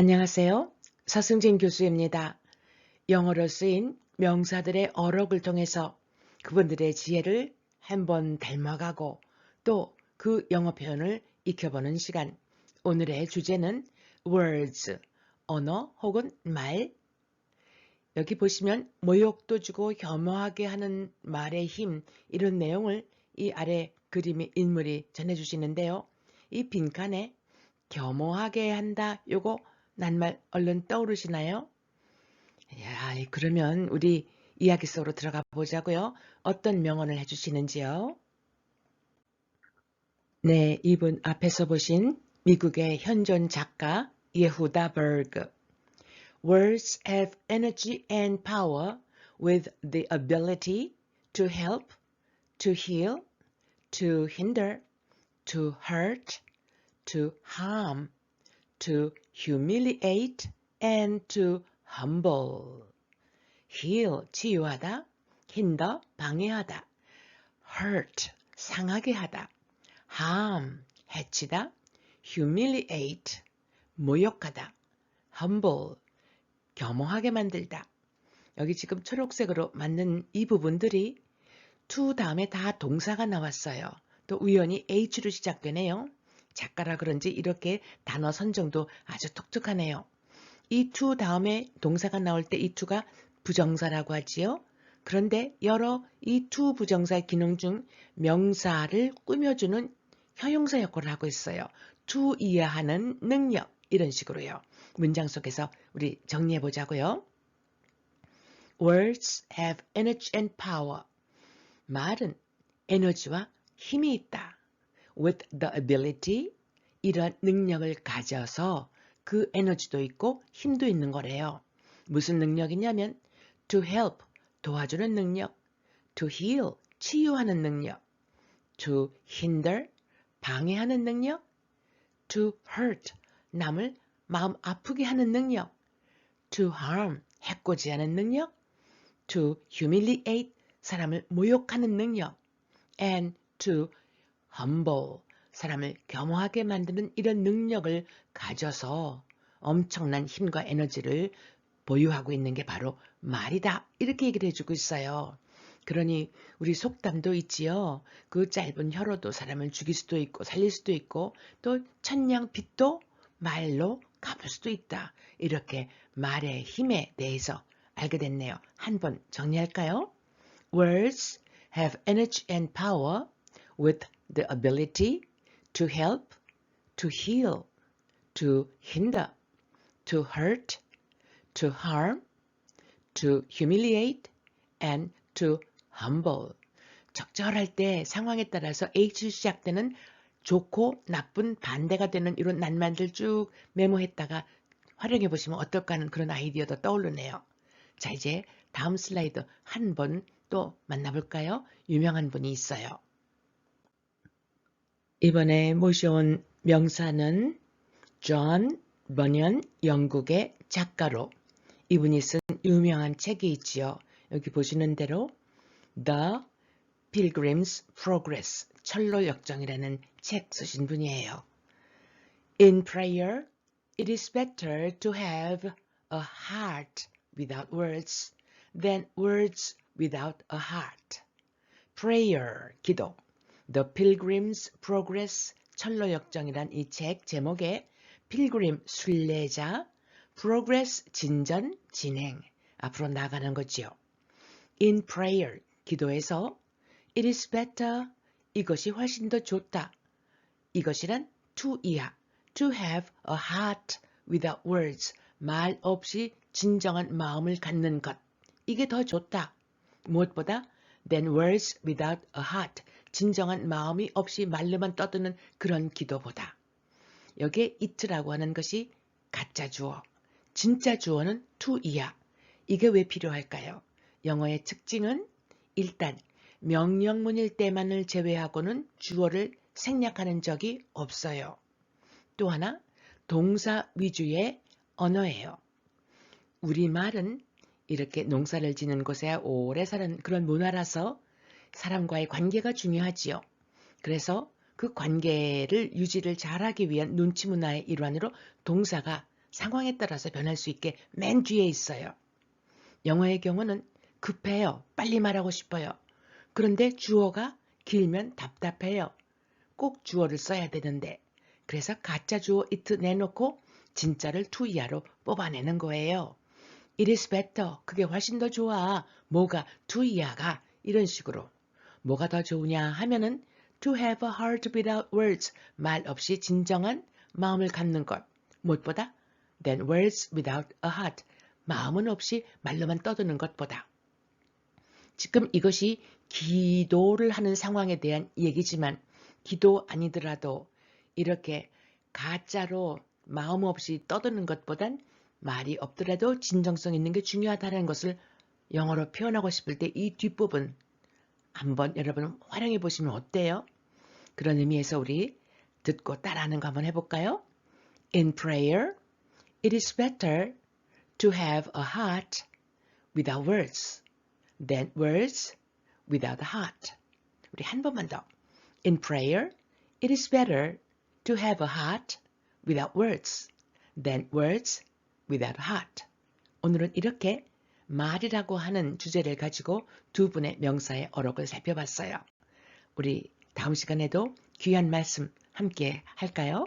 안녕하세요. 서승진 교수입니다. 영어로 쓰인 명사들의 어록을 통해서 그분들의 지혜를 한번 닮아가고 또 그 영어 표현을 익혀보는 시간. 오늘의 주제는 words, 언어 혹은 말. 여기 보시면 모욕도 주고 혐오하게 하는 말의 힘 이런 내용을 이 아래 그림의 인물이 전해주시는데요. 이 빈칸에 겸허하게 한다 요거 낱말 얼른 떠오르시나요? 야, 그러면 우리 이야기 속으로 들어가 보자고요. 어떤 명언을 해주시는지요? 네, 이분 앞에서 보신 미국의 현존 작가 예후다 버그. Words have energy and power with the ability to help, to heal, to hinder, to hurt, to harm, to humiliate, and to humble. heal, 치유하다, hinder, 방해하다, hurt, 상하게 하다, harm, 해치다, humiliate, 모욕하다, humble, 겸허하게 만들다. 여기 지금 초록색으로 맞는 이 부분들이 to 다음에 다 동사가 나왔어요. 또 우연히 h로 시작되네요. 작가라 그런지 이렇게 단어 선정도 아주 독특하네요. 이 to 다음에 동사가 나올 때 이 to가 부정사라고 하지요. 그런데 여러 이 to 부정사의 기능 중 명사를 꾸며주는 형용사 역할을 하고 있어요. to 이해하는 능력 이런 식으로요. 문장 속에서 우리 정리해 보자고요. Words have energy and power. 말은 에너지와 힘이 있다. With the ability, 이런 능력을 가져서 그 에너지도 있고 힘도 있는 거래요. 무슨 능력이냐면 to help, 도와주는 능력, to heal, 치유하는 능력, to hinder, 방해하는 능력, to hurt, 남을 마음 아프게 하는 능력, to harm, 해코지하는 능력, to humiliate, 사람을 모욕하는 능력, and to humble, 사람을 겸허하게 만드는 이런 능력을 가져서 엄청난 힘과 에너지를 보유하고 있는 게 바로 말이다. 이렇게 얘기를 해주고 있어요. 그러니 우리 속담도 있지요. 그 짧은 혀로도 사람을 죽일 수도 있고 살릴 수도 있고 또 천냥 빛도 말로 갚을 수도 있다. 이렇게 말의 힘에 대해서 알게 됐네요. 한번 정리할까요? Words have energy and power with the ability to help, to heal, to hinder, to hurt, to harm, to humiliate, and to humble. 적절할 때 상황에 따라서 H로 시작되는 좋고 나쁜 반대가 되는 이런 낱말들 쭉 메모했다가 활용해 보시면 어떨까 하는 그런 아이디어도 떠오르네요. 자 이제 다음 슬라이드 한 번 또 만나볼까요? 유명한 분이 있어요. 이번에 모셔온 명사는 존 버년 영국의 작가로 이분이 쓴 유명한 책이 있지요. 여기 보시는 대로 The Pilgrim's Progress 철로 역정이라는 책 쓰신 분이에요. In prayer, it is better to have a heart without words than words without a heart. Prayer, 기도. The Pilgrim's Progress 철로 역정이란 이 책 제목에 필그림 순례자, progress 진전, 진행, 앞으로 나가는 거지요. In prayer, 기도에서 it is better, 이것이 훨씬 더 좋다. 이것이란 to 이하, to have a heart without words, 말 없이 진정한 마음을 갖는 것. 이게 더 좋다. 무엇보다 than words without a heart, 진정한 마음이 없이 말로만 떠드는 그런 기도보다. 여기에 it라고 하는 것이 가짜 주어, 진짜 주어는 to이야. 이게 왜 필요할까요? 영어의 특징은 일단 명령문일 때만을 제외하고는 주어를 생략하는 적이 없어요. 또 하나 동사 위주의 언어예요. 우리말은 이렇게 농사를 지는 곳에 오래 사는 그런 문화라서 사람과의 관계가 중요하지요. 그래서 그 관계를 유지를 잘하기 위한 눈치 문화의 일환으로 동사가 상황에 따라서 변할 수 있게 맨 뒤에 있어요. 영어의 경우는 급해요. 빨리 말하고 싶어요. 그런데 주어가 길면 답답해요. 꼭 주어를 써야 되는데 그래서 가짜 주어 it 내놓고 진짜를 to 이하로 뽑아내는 거예요. It is better. 그게 훨씬 더 좋아. 뭐가 to 이하가 이런 식으로 뭐가 더 좋으냐 하면은 to have a heart without words 말 없이 진정한 마음을 갖는 것. 무엇보다 than words without a heart 마음은 없이 말로만 떠드는 것보다. 지금 이것이 기도를 하는 상황에 대한 얘기지만 기도 아니더라도 이렇게 가짜로 마음 없이 떠드는 것보단 말이 없더라도 진정성 있는 게 중요하다는 것을 영어로 표현하고 싶을 때 이 뒷부분 한번 여러분 활용해 보시면 어때요? 그런 의미에서 우리 듣고 따라하는 거 한번 해볼까요? In prayer, it is better to have a heart without words than words without a heart. 우리 한 번만 더. In prayer, it is better to have a heart without words than words without a heart. 오늘은 이렇게 말이라고 하는 주제를 가지고 두 분의 명사의 어록을 살펴봤어요. 우리 다음 시간에도 귀한 말씀 함께 할까요?